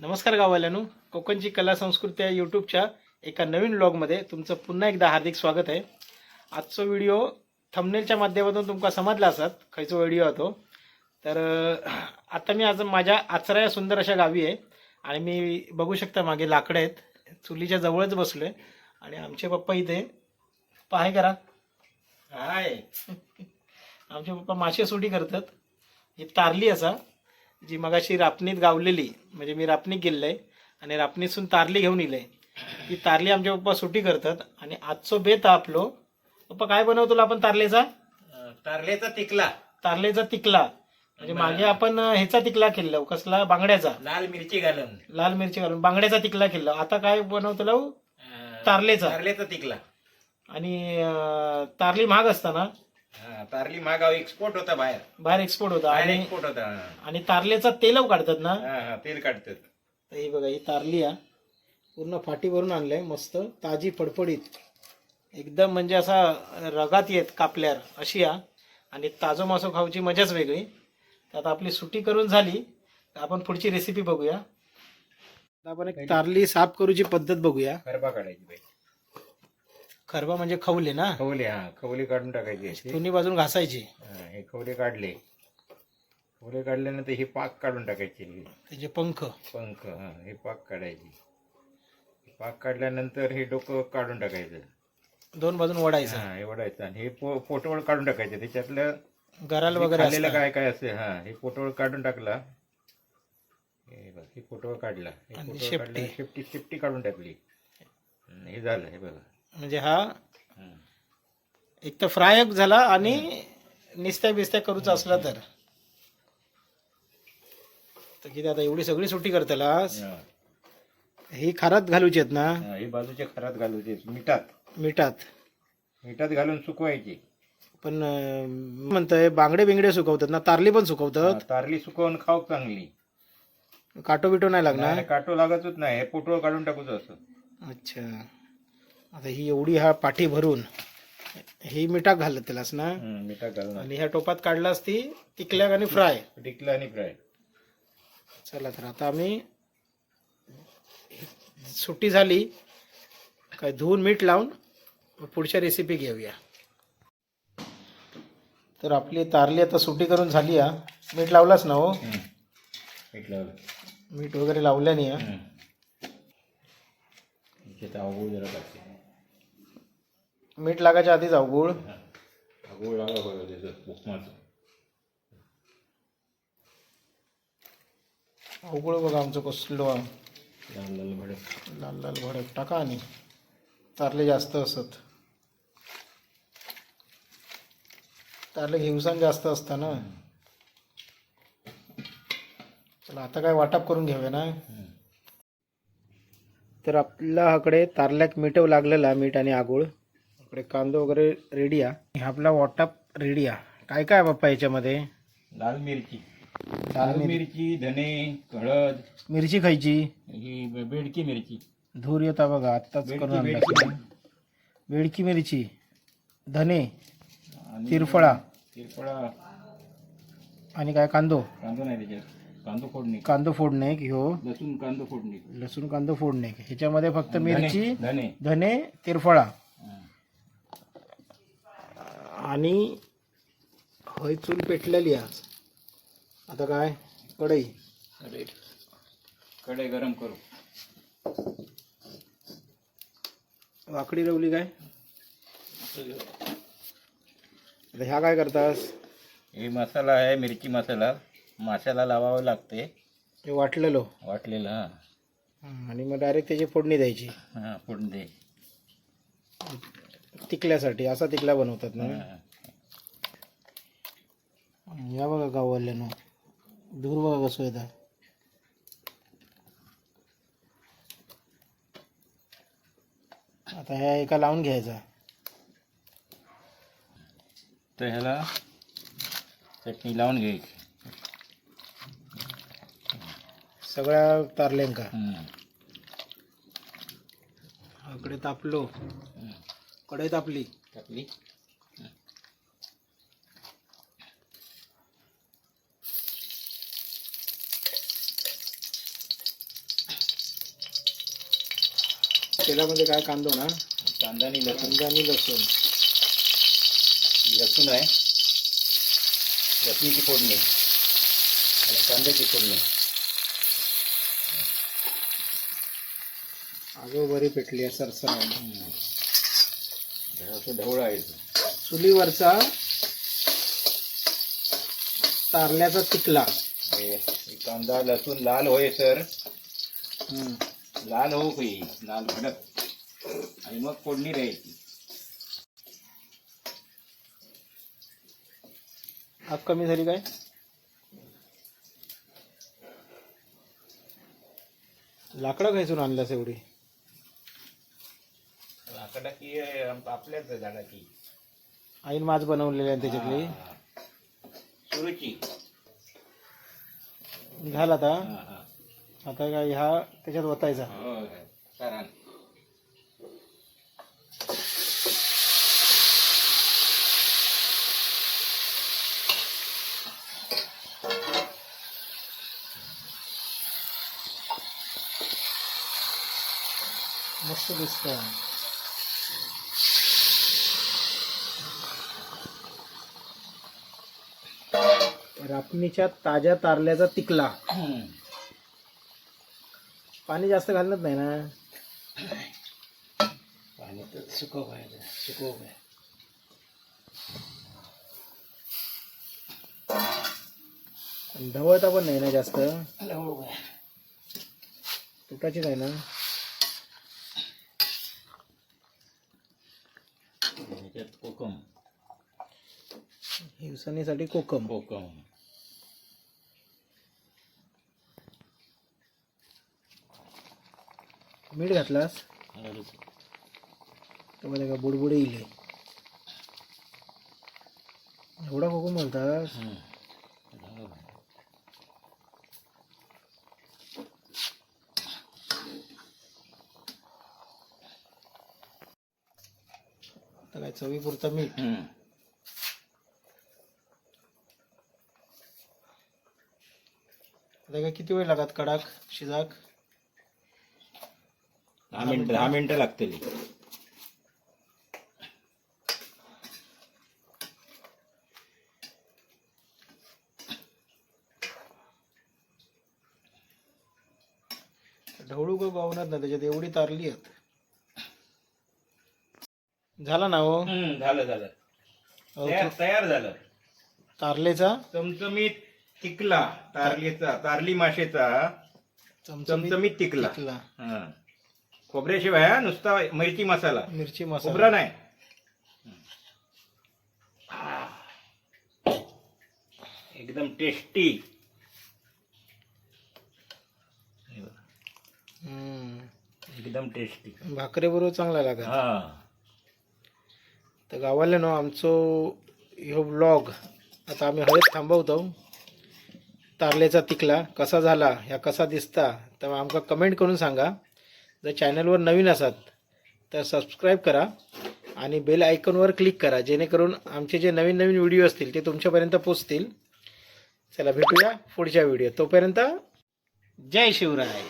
नमस्कार गावाल्यानो कोकणची कला संस्कृती या यूट्यूबच्या एका नवीन ब्लॉगमध्ये तुमचं पुन्हा एकदा हार्दिक स्वागत आहे. आजचा व्हिडिओ थंबनेलच्या माध्यमातून तुमका समजला असत खयचो व्हिडिओ होतो तर आता मी आज माझ्या आचरा या सुंदर अशा गावी आहे आणि मी बघू शकता मागे लाकडं आहेत. चुलीच्या जवळच बसलो आहे आणि आमचे पप्पा इथे पाहाय करा. हाय. आमचे पप्पा मासे सुटी करतात. ही तारली असा. जी मगाशी रापणीत गावलेली म्हणजे मी रापणीत गेलेलं आहे आणि रापणीतून तारली घेऊन इलंय. ती तारली आमचे पप्पा सुटी करतात आणि आजचो बेत हा आपलो. पप्पा काय बनवतो आपण तारलेचा? तारलेचा तिकला. तारलेचा तिकला. म्हणजे मागे आपण ह्याचा तिकला केलेला कसला? बांगड्याचा. लाल मिरची घालून. लाल मिरची घालून. बांगड्याचा तिकला केला आता काय बनवतो लावू अं, तारलेचा. तारलेचा तिकला. आणि तारली महाग असताना हा, तारली मागाव एक्सपोर्ट होता बाहेर. बाहेर एक्सपोर्ट होता. बाहेर आणि एक्सपोर्ट होता. आणि तारलेचा तेलव काढतात ना? हा, हा, तेल काढतात. तर ही बघा ही तारली आहे पूर्ण फाटी भरून आणलंय मस्त ताजी फडफडीत. एकदम म्हणजे असा रगात येत कापल्यावर अशी आ आणि ताजो मासो खाऊची मजाच वेगळी. तर आता आपली सुटी करून झाली. तर आपण पुढची रेसिपी बघूया. आता आपण एक तारली साफ करूची पद्धत बघूया. खरबा काढायची बाई. खरबा म्हणजे खवले ना? खवले हा. खवले काढून टाकायचे. दोन्ही बाजून घासायची. हा, हे खवले काढले. खवले काढल्यानंतर हे पाक काढून टाकायचे. त्याचे पंख. पंख हा हे पाक काढायचे. पाक काढल्यानंतर हे डोकं काढून टाकायचं. दोन बाजून वडायचं हा हे वडायचं आणि हे पो पोटवळ काढून टाकायचं. त्याच्यातलं गराल वगैरे खाल्लेलं असतं. काय काय असे हा हे पोटवळ काढून टाकला. हे बघ हे पोटवळ काढला. हे आणि पोटवळ शेपटी. काढलं, शेपटी शेपटी काढून टाकली. हम्म, हे झालं हे बघा. म्हणजे हा. एक तर फ्राय झाला आणि निस्त्या बिस्त्या करूचा असला तर. किती आता एवढी सगळी सुट्टी करतलास हा. खारात घालूची आहेत ना? हा, बाजूच्या खरात घालूचे मिठात. मिठात. मिठात घालून सुकवायची. पण म्हणतंय बांगडे बिंगडे सुकवतात ना तारली पण सुकवतात. तारली सुकवून खाऊ चांगली. काटो बिटो नाही लागणार? काटो लागतच नाही. हे पोटवळ काढून टाकूच असं. अच्छा. आता ही एवढी हा पाठी भरून ही मिठात घालत त्यालास ना मिठात घालून आणि ह्या टोपात काढलास ती तिकल्याक आणि फ्राय. टिकलं आणि फ्राय. चला तर आता आम्ही सुट्टी झाली. काय धुवून मीठ लावून पुढच्या रेसिपी घेऊया. तर आपली तारली आता सुट्टी करून झाली हा. मीठ लावलास ना हो? मीठ लावलं. मीठ वगैरे लावल्याने हा. जरा मीठ लागायच्या आधीच अवगुळ अवगुळ लागा बघा उपमाचं अवगुळ बघा आमचं कसलो. लाल लाल भडक. लाल लाल भडक. टाका आणि. तारले जास्त असत. तारले हिवसान जास्त असतं ना चला आता काय वाटप करून घेऊया ना? तर आपल्या हाकडे तारल्याक मिठव लागलेला मीठ आणि आगोळ इकडे कांदो वगैरे रेडी आहे हे आपला वाटप रेडी आहे काय काय बाप्पा याच्यामध्ये? लाल मिरची. लाल लाल मिर- मिरची धने हळद. मिरची खायची? ही बे- बेडकी मिरची. धूर येता बघा आत्ताच बेडकी करून आणला बेडकी बेडकी मिरची धने आणि तिरफळा. तिरफळा. आणि काय कांदो? कांदो नाही त्याच्यात. कांदो फोडणी. कांदो फोडणे ह्यो लसूण कांदो फोडणी. लसूण कांदो फोडणे ह्याच्यामध्ये फक्त धने- मिरची धने. धने. तिरफळा. हा. आणि हय चूल पेटलेली आहे आता काय? कढई. कढई. कढई गरम करू. वाकडी रवली काय? आता ह्या काय करतास? हे मसाला आहे मिरची मसाला. माशाला लावावं लागते. हे वाटलेलो. वाटलेलं हा. आणि मग डायरेक्ट त्याची फोडणी द्यायची. हा फोडणी तिकल्यासाठी असा तिकला बनवतात ना. या बघा गाववाल्यानं. दूर बघा कसं येतं. आता ह्या एका लावून घ्यायचा. तर ह्याला चटणी लावून घ्यायची. सगळ्या तारल्यांका. हम्म. इकडे तापलो. कढई तापली टाकली तेलामध्ये काय कांदो ना कांदा आणि लसूण. कांदा आणि लसूण. लसूण आहे. लसणीची फोडणी. आणि कांद्याची फोडणी. आगो बरी पेटली आहे सरसर जरासं ढवळं आहे इथं. चुलीवरचा तारल्याचा तिकला हे हे कांदा लसूण लाल होय सर. हम्म. लाल हो काही लाल भडक. आणि मग फोडणी द्यायची. आग कमी झाली काय? लाकडं खायचून आणल्यास एवढी. लाकडा की आपल्याच झाडाची आईन माज बनवलेली आहे त्याच्यातली. सुरुची. झाला आता. हा, हा. आता काय ह्या त्याच्यात वतायचा. होय, सरान. मस्त दिसत रापणीच्या ताज्या तारल्याचा तिकला. पाणी जास्त घालत नाही ना? पाणी तर सुकव पाहिजे सुकव पाहिजे आणि ढवळता पण नाही ना जास्त? ढवळू पाहिजे. तुटाची नाही ना? कोकम. हिवसणीसाठी कोकम. कोकम. मीठ घातलास? तर का बुडबुडे इले. एवढा कोकम. आता काय चवीपुरतं मीठ. आता काय किती वेळ लागत? कडाक? शिजाक? दहा मिनिटं दहा मिनिटं लागतील. ढवळू का गावणार ना त्याच्यात एवढी तारली आहेत. झाला ना हो? झालं झालं. तयार तयार झालं. तारलेचा? चमचमीत टिकला तारलीचा तारली माशेचा. चमचमीत टिकला. हा. खोबऱ्याशिवाय हा, नुसता मिरची मसाला. मिरची खोबरा मसाला नाही. एकदम टेस्टी हम्म. एकदम टेस्टी भाकरी बरोबर चांगला लागत हा. तर गावाले नो आमचो ह्यो ब्लॉग आता आम्ही हळद थांबवतो. तारलेचा तिकला कसा झाला ह्या कसा दिसता तर आमका कमेंट करून सांगा. जर चॅनलवर नवीन असात तर सबस्क्राईब करा आणि बेल आयकॉनवर क्लिक करा जेणेकरून आमचे जे नवीन नवीन व्हिडिओ असतील ते तुमच्यापर्यंत पोचतील चला भेटूया पुढच्या व्हिडिओ तोपर्यंत जय शिवराय.